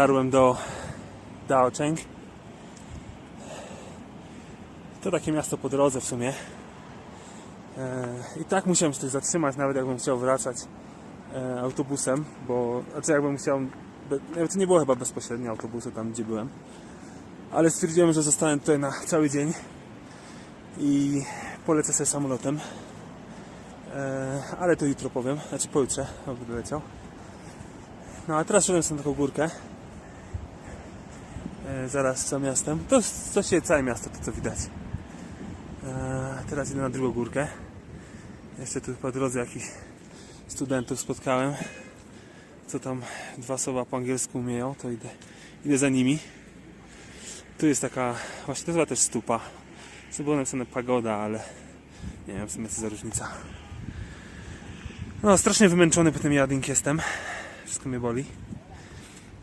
dotarłem do Daocheng. To takie miasto po drodze w sumie. E, I tak musiałem się zatrzymać, nawet jakbym chciał wracać e, autobusem, bo znaczy jakbym chciał. To nie było chyba bezpośrednio autobusu tam, gdzie byłem. Ale stwierdziłem, że zostanę tutaj na cały dzień i polecę sobie samolotem. E, ale to jutro powiem, znaczy pojutrze, będę leciał. No a teraz szedłem sobie na taką górkę. E, zaraz za miastem. To, to się całe miasto, to co widać. E, teraz idę na drugą górkę. Jeszcze tu po drodze jakichś studentów spotkałem. Co tam dwa słowa po angielsku umieją, to idę, idę za nimi. Tu jest taka, właśnie to chyba też stupa. Co było napisane pagoda, ale nie wiem w sumie co za różnica. No, strasznie wymęczony po tym jading jestem. Wszystko mnie boli.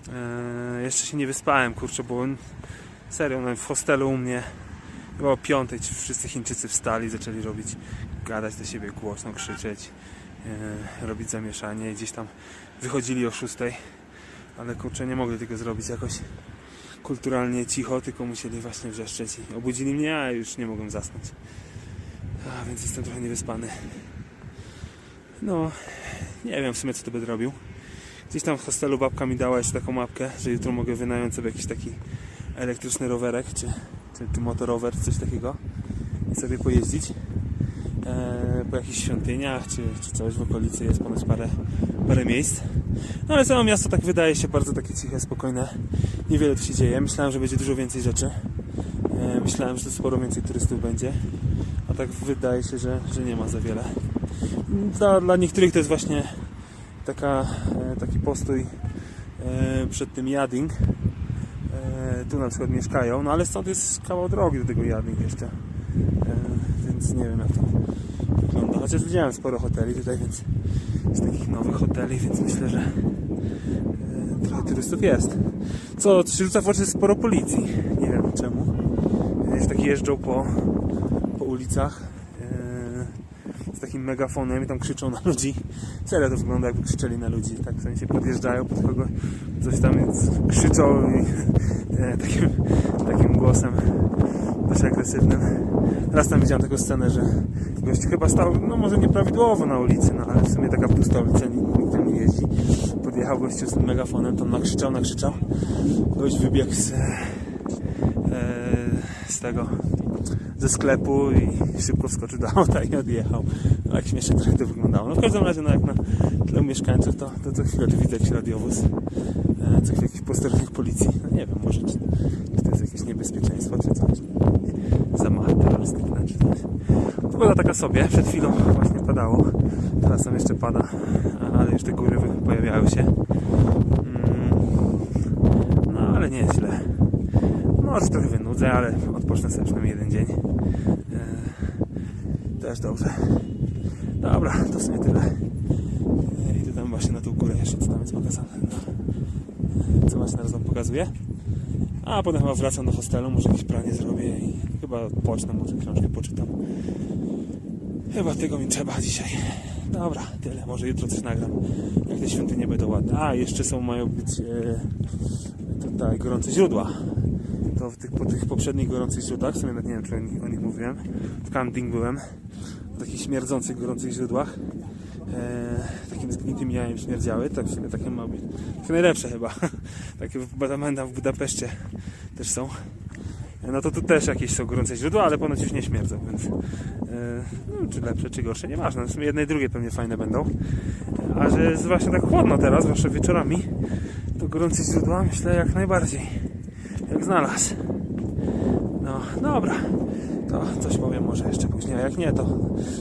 Eee, jeszcze się nie wyspałem, kurczę, bo serio, no, w hostelu u mnie chyba o piątej wszyscy Chińczycy wstali, zaczęli robić, gadać do siebie głośno, krzyczeć, eee, robić zamieszanie i gdzieś tam wychodzili o szóstej, ale kurczę, nie mogli tego zrobić jakoś kulturalnie cicho, tylko musieli właśnie wrzeszczeć i obudzili mnie, a już nie mogłem zasnąć. A, więc jestem trochę niewyspany. No, nie wiem w sumie co to będę robił. Gdzieś tam w hostelu babka mi dała jeszcze taką mapkę, że jutro mogę wynająć sobie jakiś taki elektryczny rowerek, czy, czy, czy motorower, coś takiego i sobie pojeździć e, po jakichś świątyniach, czy, czy coś w okolicy jest ponoć parę, parę miejsc. No ale samo miasto tak wydaje się bardzo takie ciche, spokojne. Niewiele tu się dzieje. Myślałem, że będzie dużo więcej rzeczy. E, myślałem, że sporo więcej turystów będzie. A tak wydaje się, że, że nie ma za wiele. Dla, dla niektórych to jest właśnie taka, e, taki postój e, przed tym Jading. E, tu na przykład mieszkają, no ale stąd jest kawał drogi do tego Jading jeszcze. Więc nie wiem jak to wygląda. Chociaż widziałem sporo hoteli tutaj, więc z takich nowych hoteli, więc myślę, że trochę turystów jest. Co się rzuca w oczy sporo policji. Nie wiem czemu. Jest taki jeżdżą po, po ulicach z takim megafonem i tam krzyczą na ludzi. Serio to wygląda jakby krzyczeli na ludzi, tak w sensie podjeżdżają pod kogo coś tam więc krzyczą i e, takim, takim głosem dość agresywnym. Raz tam widziałem taką scenę, że gość chyba stał, no może nieprawidłowo na ulicy, no ale w sumie taka pusta ulica, nikt, tam nie jeździ. Podjechał gościu z tym megafonem, on nakrzyczał, nakrzyczał. Gość wybiegł z, e, z tego ze sklepu i szybko wskoczył do auta i odjechał. No, jak śmiesznie trochę to wyglądało. No w każdym razie, no jak na tle mieszkańców, to, to co chwilę tu widzę jakiś radiowóz, e, co chwilę jakiś posterunek policji. No nie wiem, może czy, czy to jest jakieś niebezpieczeństwo, czy coś. Zamachy terrorystyczne, czy coś. Pogoda taka sobie, przed chwilą właśnie padało. Teraz tam jeszcze pada, ale już te góry pojawiają się. Mm, No ale nie jest źle. Może trochę wynudzę, ale odpocznę sobie przynajmniej jeden dzień. E, też dobrze. Dobra, to w sumie tyle. E, Idę tam właśnie na tą górę jeszcze, co tam jest pokazane. No. Co właśnie teraz wam pokazuję. A potem chyba wracam do hostelu, może jakieś pranie zrobię i chyba pocznę, może książkę poczytam. Chyba tego mi trzeba dzisiaj. Dobra, tyle. Może jutro coś nagram. Jak te świątynie będą ładne. A, jeszcze są, mają być e, tutaj gorące źródła. To w tych, po tych poprzednich gorących źródłach, w sumie nawet nie wiem, czy o nich, o nich mówiłem. W Kanding byłem. W takich śmierdzących, gorących źródłach. E, takim zgnitym jajem śmierdziały. Tak w sumie takie ma być. Takie najlepsze chyba. takie w Badamenda w Budapeszcie też są. No to tu też jakieś są gorące źródła, ale ponoć już nie śmierdzą, więc e, no, czy lepsze, czy gorsze, nieważne. W sumie jedne i drugie pewnie fajne będą. A że jest właśnie tak chłodno teraz, zwłaszcza wieczorami, to gorące źródła myślę jak najbardziej. Jak znalazł. No, dobra. To coś powiem może jeszcze później, a jak nie, to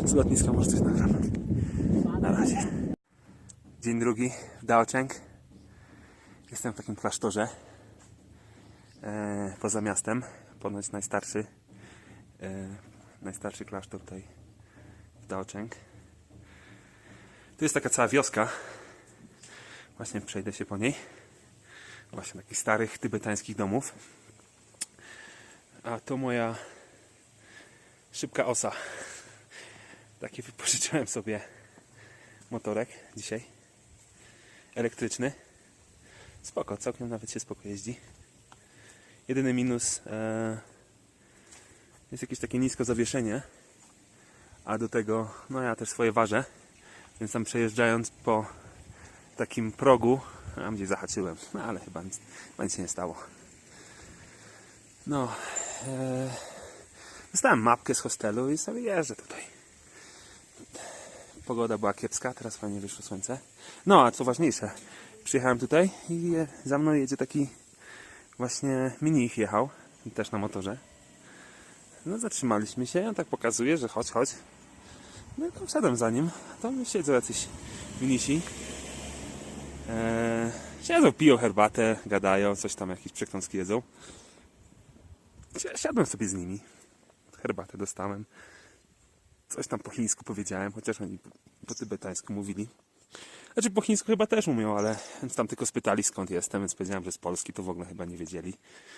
z lotniska może coś nagram. Na razie. Dzień drugi w Daocheng. Jestem w takim klasztorze e, poza miastem. Ponoć najstarszy e, najstarszy klasztor tutaj w Daocheng. Tu jest taka cała wioska. Właśnie przejdę się po niej. Właśnie takich starych tybetańskich domów. A to moja szybka osa. Taki wypożyczyłem sobie motorek dzisiaj. Elektryczny. spoko, całkiem nawet się spoko jeździ. Jedyny minus e, jest jakieś takie nisko zawieszenie, a do tego, no ja też swoje ważę, więc tam przejeżdżając po takim progu, a gdzie zahaczyłem, no ale chyba nic, nic się nie stało. No, e, dostałem mapkę z hostelu i sobie jeżdżę tutaj. Pogoda była kiepska, teraz fajnie wyszło słońce. No, a co ważniejsze, przyjechałem tutaj i za mną jedzie taki właśnie mini ich jechał, też na motorze. No zatrzymaliśmy się, on tak pokazuje, że chodź, chodź. No i tam wszedłem za nim, tam siedzą jacyś minisi. Eee, siedzą, piją herbatę, gadają, coś tam, jakieś przekąski jedzą. Si- Siadłem sobie z nimi, herbatę dostałem. Coś tam po chińsku powiedziałem, chociaż oni po, tybetańsku mówili. Znaczy po chińsku chyba też umią, ale tam tylko spytali skąd jestem, więc powiedziałem, że z Polski to w ogóle chyba nie wiedzieli,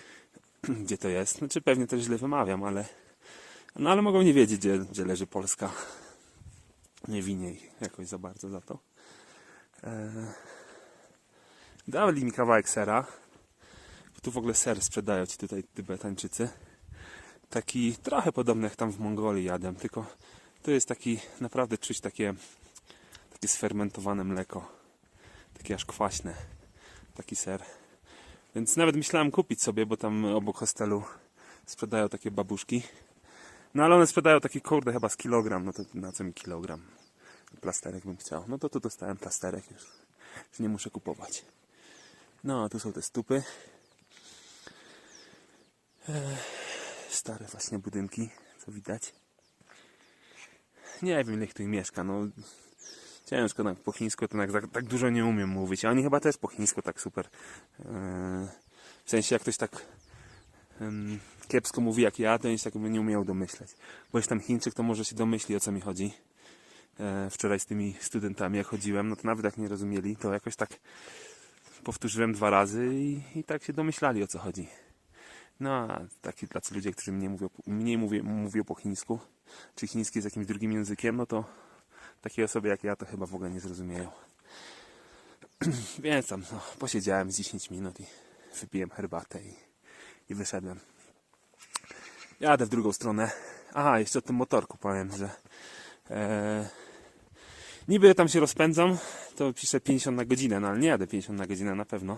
gdzie to jest. Znaczy pewnie też źle wymawiam, ale no ale mogą nie wiedzieć, gdzie, gdzie leży Polska. Nie winię ich jakoś za bardzo za to. Eee, dali mi kawałek sera. Tu w ogóle ser sprzedają ci tutaj Tybetańczycy. Taki trochę podobny jak tam w Mongolii jadłem, tylko to jest taki, naprawdę czuć takie, takie sfermentowane mleko. Takie aż kwaśne. Taki ser. Więc nawet myślałem kupić sobie, bo tam obok hostelu sprzedają takie babuszki. No ale one sprzedają taki kurde chyba z kilogram, no to na co mi kilogram? Plasterek bym chciał. No to tu dostałem plasterek już. Już nie muszę kupować. No, a tu są te stupy. Stare właśnie budynki, co widać. Nie wiem ile ich tu mieszka, no ciężko tak po chińsku, to tak, tak dużo nie umiem mówić. A oni chyba też po chińsku tak super. Eee, w sensie jak ktoś tak kiepsko mówi jak ja, to ja się tak nie umiał domyśleć. Bo jest tam Chińczyk, to może się domyśli o co mi chodzi. E, wczoraj z tymi studentami jak chodziłem, no to nawet jak nie rozumieli, to jakoś tak powtórzyłem dwa razy i, i tak się domyślali o co chodzi. No a taki tacy ludzie, którzy mniej mówią, mniej mówią, mówią po chińsku, czy chiński jest jakimś drugim językiem, no to takie osoby jak ja to chyba w ogóle nie zrozumieją. Więc tam no, posiedziałem z 10 minut i wypiłem herbatę i, i wyszedłem. Jadę w drugą stronę. Aha, jeszcze o tym motorku powiem, że e, niby tam się rozpędzam, to piszę 50 na godzinę, no ale nie jadę 50 na godzinę na pewno.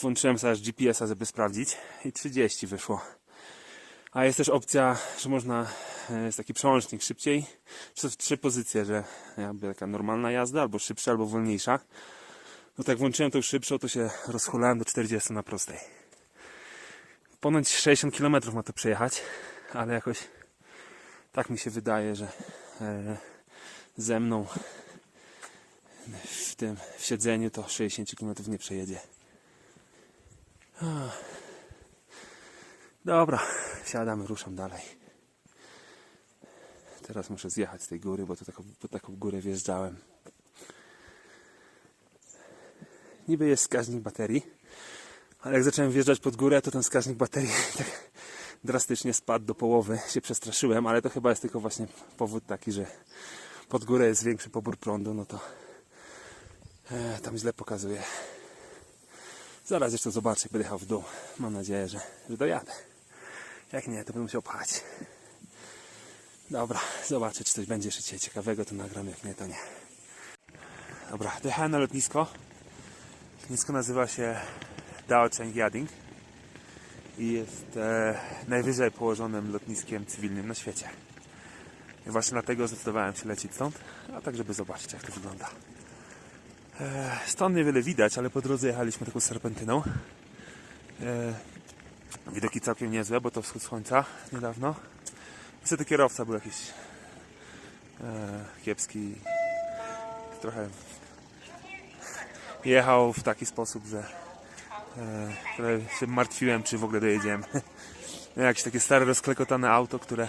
Włączyłem sobie aż GPS-a, żeby sprawdzić i 30 wyszło. A jest też opcja, że można, e, jest taki przełącznik szybciej. W trzy pozycje, że jakby taka normalna jazda, albo szybsza, albo wolniejsza. No tak włączyłem tą szybszą, to się rozchulałem do 40 na prostej. Ponoć 60 km ma to przejechać, ale jakoś tak mi się wydaje, że e, ze mną w tym w siedzeniu to 60 km nie przejedzie. Dobra, siadam, ruszam dalej. Teraz muszę zjechać z tej góry, bo to taką, po taką górę wjeżdżałem. Niby jest wskaźnik baterii, ale jak zacząłem wjeżdżać pod górę, to ten wskaźnik baterii tak drastycznie spadł do połowy. Się przestraszyłem, ale to chyba jest tylko właśnie powód taki, że pod górę jest większy pobór prądu, no to e, tam źle pokazuje. Zaraz jeszcze zobaczę, jak będę jechał w dół. Mam nadzieję, że, że dojadę. Jak nie, to będę musiał pchać. Dobra, zobaczę, czy coś będzie jeszcze ciekawego, to nagram, jak nie, to nie. Dobra, dojechałem na lotnisko. Lotnisko nazywa się Dao Cheng Yading i jest e, najwyżej położonym lotniskiem cywilnym na świecie. I właśnie dlatego zdecydowałem się lecieć stąd, a tak, żeby zobaczyć, jak to wygląda. E, stąd niewiele widać, ale po drodze jechaliśmy taką serpentyną. E, widoki całkiem niezłe, bo to wschód słońca niedawno. Niestety kierowca był jakiś e, kiepski. Trochę jechał w taki sposób, że trochę się martwiłem, czy w ogóle dojedziemy. Jakieś takie stare, rozklekotane auto, które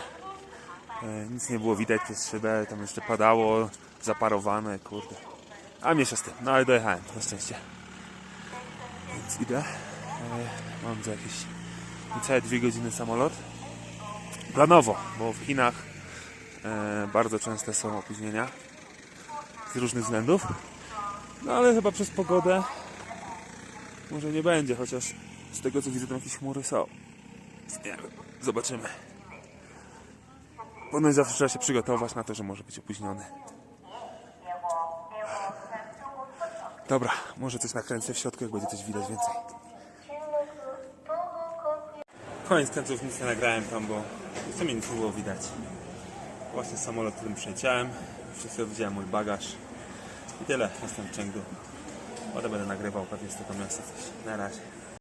nic nie było widać przez szybę, tam jeszcze padało, zaparowane, kurde. A mniejsza z tym, no ale dojechałem, na szczęście. Więc idę. E, mam za jakieś niecałe dwie godziny samolot. Planowo, bo w Chinach e, bardzo częste są opóźnienia z różnych względów. No ale chyba przez pogodę Może nie będzie, chociaż z tego co widzę tam jakieś chmury są. Nie wiem, zobaczymy. Ponoć zawsze trzeba się przygotować na to, że może być opóźniony. Dobra, może coś nakręcę w środku, jak będzie coś widać więcej. Koniec końców nic nie nagrałem tam, bo w sumie nic nie było widać. Właśnie samolot, którym przyleciałem. Wszystko widziałem mój bagaż. I tyle, jestem w Chengdu. Potem będę nagrywał pewnie z tego miasta coś. Na razie.